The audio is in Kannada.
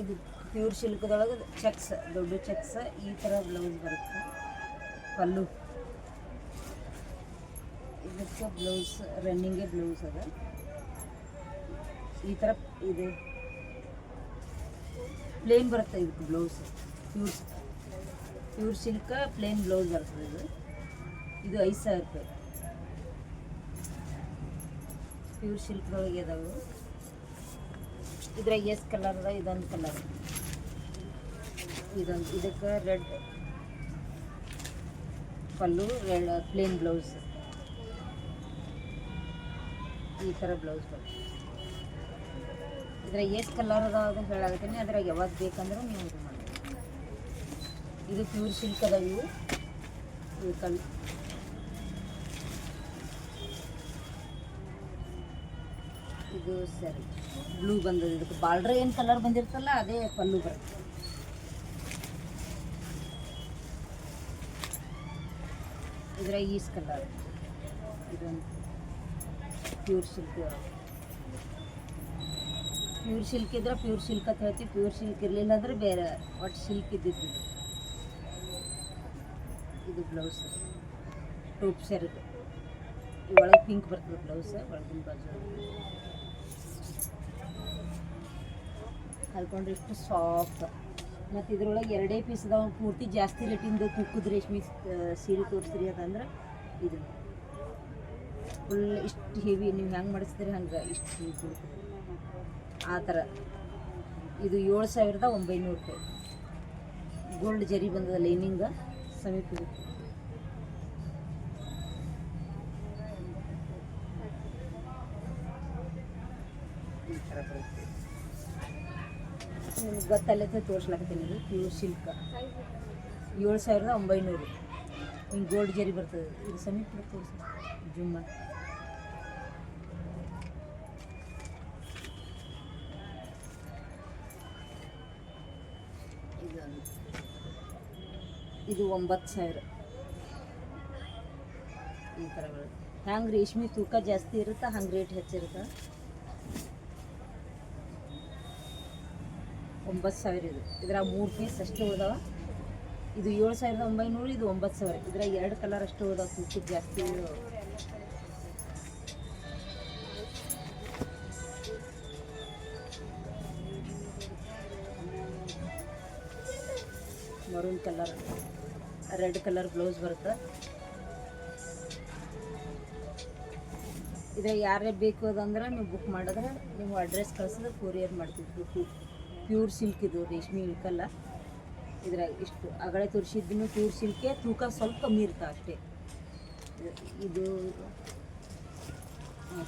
ಇದು ಪ್ಯೂರ್ ಸಿಲ್ಕ್ದೊಳಗೆ ಚೆಕ್ಸ್ ದೊಡ್ಡ ಚೆಕ್ಸ್ ಈ ಥರ ಬ್ಲೌಸ್ ಬರುತ್ತೆ. ಪಲ್ಲು ಇದಕ್ಕೆ ಬ್ಲೌಸ್ ರನ್ನಿಂಗೇ ಬ್ಲೌಸ್ ಅದ. ಈ ಥರ ಇದು. ಪ್ಲೇನ್ ಬರುತ್ತೆ ಇದಕ್ಕೆ blouse pure pure silk plain blouse ಬರ್ತದೆ ಇದು. ಇದು ಐದು ಸಾವಿರ ರೂಪಾಯಿ. ಪ್ಯೂರ್ ಸಿಲ್ಕ್ದೊಳಗೆ ಅದಾವು. ಇದ್ರಾಗ ಎಸ್ ಕಲರ್ ಅದ, ಇದೊಂದು ಕಲರ್ ಇದೊಂದು, ಇದಕ್ಕೆ red pallu red plain blouse ಈ ಥರ ಬ್ಲೌಸ್ ಬರುತ್ತೆ ಇದ್ರಾಗ ಎಷ್ಟು ಕಲರ್ ಅದಾವ ಅಂತ ಹೇಳಾಕತ್ತೀನಿ. ಅದ್ರಾಗ ಯಾವಾಗ ಬೇಕಂದ್ರೆ ನೀವು ಇದು ಮಾಡಿ ಇದು ಪ್ಯೂರ್ ಸಿಲ್ಕ್ ಅದಾವ ಇವು. ಇವು ಕಲ್ ಇದು ಸರಿ. ಬ್ಲೂ ಬಂದದ ಇದಕ್ಕೆ ಬಾರ್ಡ್ರ್ ಏನು ಕಲರ್ ಬಂದಿರ್ತಲ್ಲ, ಅದೇ ಪಲ್ಲು ಬರುತ್ತೆ. ಇದ್ರ ಈಸ್ ಕಲರ್ ಇದೊಂದು ಪ್ಯೂರ್ ಸಿಲ್ಕ್ ಪ್ಯೂರ್ ಸಿಲ್ಕ್ ಇದ್ರೆ ಪ್ಯೂರ್ ಸಿಲ್ಕ್ ಅಂತ ಹೇಳ್ತೀವಿ. ಪ್ಯೂರ್ ಸಿಲ್ಕ್ ಇರಲಿಲ್ಲ ಅಂದ್ರೆ ಬೇರೆ ಒಟ್ಟು ಸಿಲ್ಕ್ ಇದ್ದಿದ್ದು ಇದು. ಬ್ಲೌಸ್ ಟೂಪ್ ಸೆರಗು ಒಳಗೆ ಪಿಂಕ್ ಬರ್ತದೆ ಬ್ಲೌಸ್ ಒಳಗಿನ ಬಾಜು. ಹಾಕೊಂಡ್ರೆ ಇಷ್ಟು ಸಾಫ್ಟ್ ಮತ್ತು ಇದ್ರೊಳಗೆ ಎರಡೇ ಪೀಸ್ ಅದಾವ ಪೂರ್ತಿ ಜಾಸ್ತಿ ರೇಟಿಂದು ತುಕ್ಕದ ರೇಷ್ಮೆ ಸೀರೆ ತೋರಿಸ್ರಿ ಅದಂದ್ರೆ ಇದು. ಫುಲ್ ಇಷ್ಟು ಹೆವಿ ನೀವು ಹೆಂಗೆ ಮಾಡಿಸ್ತೀರಿ ಹಂಗೆ ಇಷ್ಟು ಆ ಥರ ಇದು ಏಳು ಸಾವಿರದ ಒಂಬೈನೂರು ರೂಪಾಯಿ. ಗೋಲ್ಡ್ ಜರಿ ಬಂದದ ಲೈನಿಂಗ ಸಮೀಪ ಈ ಥರ ಬರುತ್ತೆ. ನಿಮ್ಗೆ ಗೊತ್ತಲ್ಲತ್ತೆ ತೋರ್ಸ್ಲಾಕತ್ತೀನಿ ಇದು ಪ್ಯೂರ್ ಸಿಲ್ಕ್ ಏಳು ಸಾವಿರದ ಒಂಬೈನೂರು. ಹಿಂಗೆ ಗೋಲ್ಡ್ ಜರಿ ಬರ್ತದೆ. ಇದು ಸಮೀಪ ತೋರಿಸಿ ಜುಮ್ಮ. ಇದೊಂದು ಇದು ಒಂಬತ್ತು ಸಾವಿರ. ಈ ಥರ ಬರುತ್ತೆ ಹ್ಯಾಂಗೆ ರೇಷ್ಮೆ ತೂಕ ಜಾಸ್ತಿ ಇರುತ್ತೆ ಹಂಗೆ ರೇಟ್ ಹೆಚ್ಚಿರುತ್ತೆ? ಒಂಬತ್ತು ಸಾವಿರ ಇದು. ಇದ್ರಾಗ ಮೂರು ಪೀಸ್ ಅಷ್ಟು ಉಳ್ದಾವ. ಇದು ಏಳು ಸಾವಿರದ ಒಂಬೈನೂರು, ಇದು ಒಂಬತ್ತು ಸಾವಿರ. ಇದ್ರಾಗ ಎರಡು ಕಲರ್ ಅಷ್ಟು ಉಳ್ದಾವ ಸೂಚಿ ಜಾಸ್ತಿ maroon colour red colour blouse ಬರುತ್ತೆ. ಇದ್ರಾಗ ಯಾರೇ ಬೇಕು ಅದಂದ್ರೆ ನೀವು ಬುಕ್ ಮಾಡಿದ್ರೆ, ನೀವು ಅಡ್ರೆಸ್ ಕಳ್ಸಿದ್ರೆ ಕೊರಿಯರ್ ಮಾಡ್ತೀವಿ. ಪ್ಯೂರ್ ಸಿಲ್ಕ್ ಇದು, ರೇಷ್ಮೆ ಇಳ್ಕಲ್ಲ ಇದ್ರಾಗ ಇಷ್ಟು ಅಗಳೆ ತೋರಿಸಿದ್ದು ಪ್ಯೂರ್ ಸಿಲ್ಕೆ ತೂಕ ಸ್ವಲ್ಪ ಕಮ್ಮಿ ಇರ್ತಾವೆ ಅಷ್ಟೇ. ಇದು- ಇದು